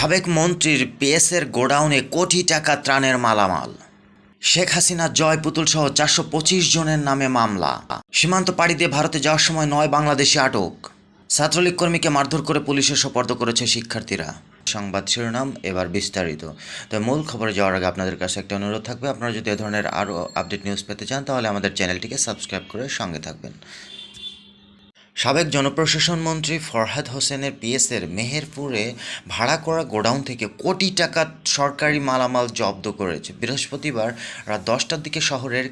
সাবেক মন্ত্রীর পিএসের গোডাউনে কোটি টাকা ত্রাণের মালামাল। শেখ হাসিনা জয় পুতুল সহ চারশো পঁচিশ জনের নামে মামলা। সীমান্ত পাড়ি দিয়ে ভারতে যাওয়ার সময় নয় বাংলাদেশি আটক। ছাত্রলীগ কর্মীকে মারধর করে পুলিশের সোপর্দ করেছে শিক্ষার্থীরা। সংবাদ শিরোনাম এবার বিস্তারিত। তো মূল খবরে যাওয়ার আগে আপনাদের কাছে একটা অনুরোধ থাকবে। আপনারা যদি এ ধরনের আরও আপডেট নিউজ পেতে চান, তাহলে আমাদের চ্যানেলটিকে সাবস্ক্রাইব করে সঙ্গে থাকবেন। সাবেক জনপ্রশাসন মন্ত্রী ফরহাদ হোসেনের পিএসের মেহেরপুরে ভাড়া করা গোডাউন থেকে কোটি টাকা সরকারি মালামাল জব্দ করেছে। বৃহস্পতিবার রাত দশটার দিকে শহরের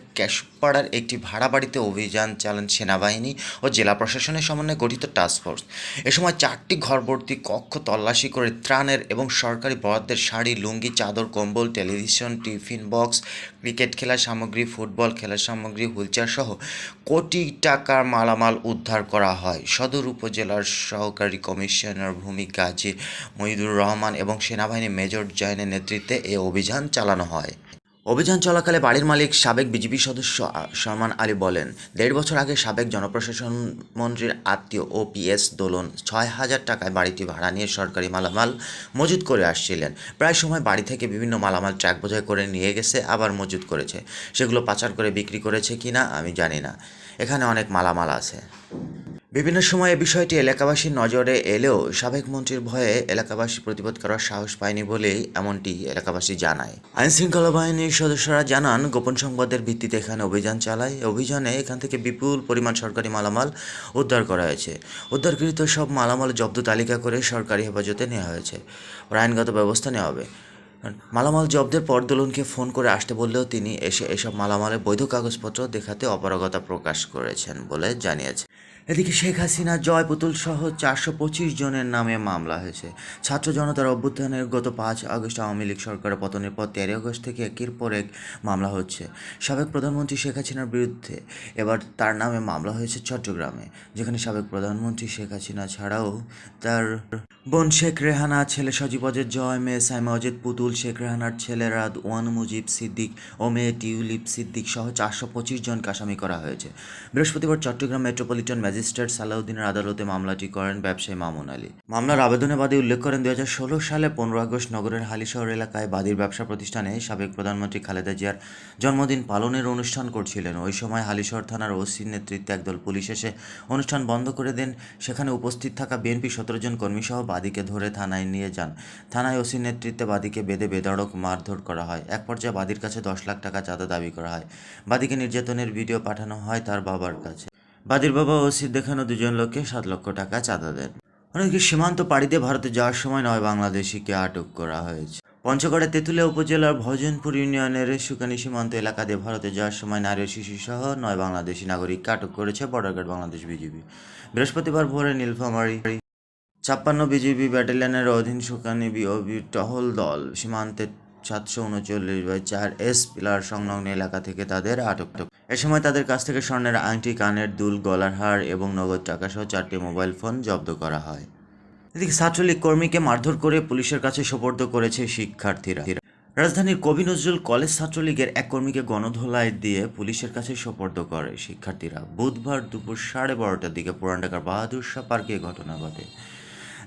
ক্যাশপাড়ার একটি ভাড়া বাড়িতে অভিযান চালান সেনাবাহিনী ও জেলা প্রশাসনের সমন্বয়ে গঠিত টাস্কফোর্স এ সময় চারটি ঘরভর্তি কক্ষ তল্লাশি করে ত্রাণের এবং সরকারি বরাদ্দের শাড়ি, লুঙ্গি, চাদর, কম্বল টেলিভিশন টিফিন বক্স ক্রিকেট খেলার সামগ্রী ফুটবল খেলার সামগ্রী, হুইলচেয়ার সহ কোটি টাকার মালামাল উদ্ধার করা হয়। সদর উপজেলার সহকারী কমিশনার ভূমি গাজী মহিদুর রহমান এবং সেনাবাহিনী মেজর জয়নের নেতৃত্বে এ অভিযান চালানো হয়। অভিযান চলাকালে বাড়ির মালিক সাবেক বিজেপি সদস্য সলমান আলী বলেন, দেড় বছর আগে সাবেক জনপ্রশাসন মন্ত্রীর আত্মীয় ও পিএস দোলন ছয় হাজার টাকায় বাড়িটি ভাড়া নিয়ে সরকারি মালামাল মজুত করে আসছিলেন। প্রায় সময় বাড়ি থেকে বিভিন্ন মালামাল ট্রাক বোঝাই করে নিয়ে গেছে, আবার মজুত করেছে। সেগুলো পাচার করে বিক্রি করেছে কিনা আমি জানি না। এখানে অনেক মালামাল আছে। বিভিন্ন সময়ে বিষয়টি এলাকাবাসীর নজরে এলেও সাবেক মন্ত্রীর ভয়ে এলাকাবাসী প্রতিবাদ করার সাহস পায়নি বলেই এমনটি এলাকাবাসী জানায়। আইন শৃঙ্খলা বাহিনীর সদস্যরা জানান, গোপন সংবাদের ভিত্তিতে এখানে অভিযান চালায়। অভিযানে এখান থেকে বিপুল পরিমাণ সরকারি মালামাল উদ্ধার করা হয়েছে। উদ্ধারকৃত সব মালামাল জব্দ তালিকা করে সরকারি হেফাজতে নেওয়া হয়েছে। আইনগত ব্যবস্থা নেওয়া হবে। মালামাল জব্দের পর দোলনকে ফোন করে আসতে বললেও তিনি এসে এসব মালামালের বৈধ কাগজপত্র দেখাতে অপারগতা প্রকাশ করেছেন বলে জানিয়েছে। এদিকে শেখ হাসিনা, জয় পুতুল সহ চারশো পঁচিশ জনের নামে মামলা হয়েছে। ছাত্র জনতার অভ্যুত্থানের গত পাঁচ আগস্ট আওয়ামী লীগ সরকারের পতনের পর তেরোই আগস্ট থেকে একের পর এক মামলা হচ্ছে। সাবেক প্রধানমন্ত্রী শেখ হাসিনার বিরুদ্ধে এবার তার নামে মামলা হয়েছে চট্টগ্রামে, যেখানে সাবেক প্রধানমন্ত্রী শেখ হাসিনা ছাড়াও তার বোন শেখ রেহানা, ছেলে সজীব অজের জয়, মেয়ে সাইমা অজেদ পুতুল, শেখ রেহানার ছেলে রাত ওয়ান মুজিব সিদ্দিক ও মেয়ে টিউলিপ সিদ্দিক সহ চারশো পঁচিশ জনকে আসামি করা হয়েছে। বৃহস্পতিবার চট্টগ্রাম মেট্রোপলিটন ম্যাজিস্ট্রেট সালাউদ্দিনের আদালতে মামলাটি করেন ব্যবসায়ী মামুন আলী। মামলার আবেদনে বাদী উল্লেখ করেন দুই হাজার ষোলো সালে পনেরো আগস্ট নগরের হালিশহর এলাকায় বাদীর ব্যবসা প্রতিষ্ঠানে সাবেক প্রধানমন্ত্রী খালেদা জিয়ার জন্মদিন পালনের অনুষ্ঠান করছিলেন। ওই সময় হালিশহর থানার ওসির নেতৃত্বে একদল পুলিশ এসে অনুষ্ঠান বন্ধ করে দেন। সেখানে উপস্থিত থাকা বিএনপি সতেরো জন কর্মীসহ বাদীকে ধরে থানায় নিয়ে যান। থানায় ওসির নেতৃত্বে বাদীকে বেঁধে বেদড়ক মারধর করা হয়। এক পর্যায়ে বাদীর কাছে দশ লাখ টাকা চাঁদা দাবি করা হয়। বাদীকে নির্যাতনের ভিডিও পাঠানো হয় তার বাবার কাছে। বাদীর বাবা ও ওসির দেখানো দুজন লোককে সাত লক্ষ টাকা চাঁদা দেন। অনেকে সীমান্ত পাড়ি ভারতে যাওয়ার সময় নয় বাংলাদেশিকে আটক করা হয়েছে। পঞ্চগড়ের তেঁতুলিয়া উপজেলার ভজনপুর ইউনিয়নের সুকানি সীমান্ত এলাকা দিয়ে ভারতে যাওয়ার সময় নারী ও শিশু সহ নয় বাংলাদেশি নাগরিককে আটক করেছে বর্ডার গার্ড বাংলাদেশ বিজিবি। বৃহস্পতিবার ভোরে নীলফামারী ছাপ্পান্ন বিজিবি ব্যাটালিয়নের অধীন সুকানি টহল দল সীমান্তের সাতশো উনচল্লিশ বাই চার এস পিলার সংলগ্ন এলাকা থেকে তাদের আটক এ সময় তাদের কাছ থেকে স্বর্ণের আংটি, কানের দুল, গলার হার এবং নগদ টাকা সহ চারটি মোবাইল ফোন জব্দ করা হয়। এদিকে ছাত্রলীগ কর্মীকে মারধর করে পুলিশের কাছে সোপর্দ করেছে শিক্ষার্থীরা। রাজধানীর কবি নজরুল কলেজ ছাত্রলীগের এক কর্মীকে গণধোলায় দিয়ে পুলিশের কাছে সোপর্দ করে শিক্ষার্থীরা। বুধবার দুপুর সাড়ে বারোটার দিকে পুরান ঢাকার বাহাদুর শাহ পার্কে ঘটনা ঘটে।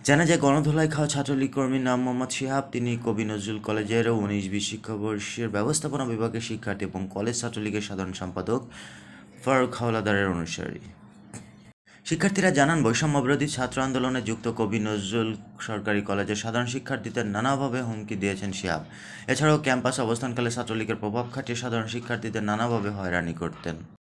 জানা যায়, গণধোলাই খাওয়া ছাত্রলীগ কর্মীর নাম মোহাম্মদ শিহাব। তিনি কবি নজরুল কলেজের উনিশ বিশ শিক্ষাবর্ষের ব্যবস্থাপনা বিভাগের শিক্ষার্থী এবং কলেজ ছাত্রলীগের সাধারণ সম্পাদক ফারুক হাওলাদারের অনুসারী। শিক্ষার্থীরা জানান, বৈষম্য বিরোধী ছাত্র আন্দোলনে যুক্ত কবি নজরুল সরকারি কলেজের সাধারণ শিক্ষার্থীদের নানাভাবে হুমকি দিয়েছেন শিহাব। এছাড়াও ক্যাম্পাসে অবস্থানকালে ছাত্রলীগের প্রভাব খাটিয়ে সাধারণ শিক্ষার্থীদের নানাভাবে হয়রানি করতেন।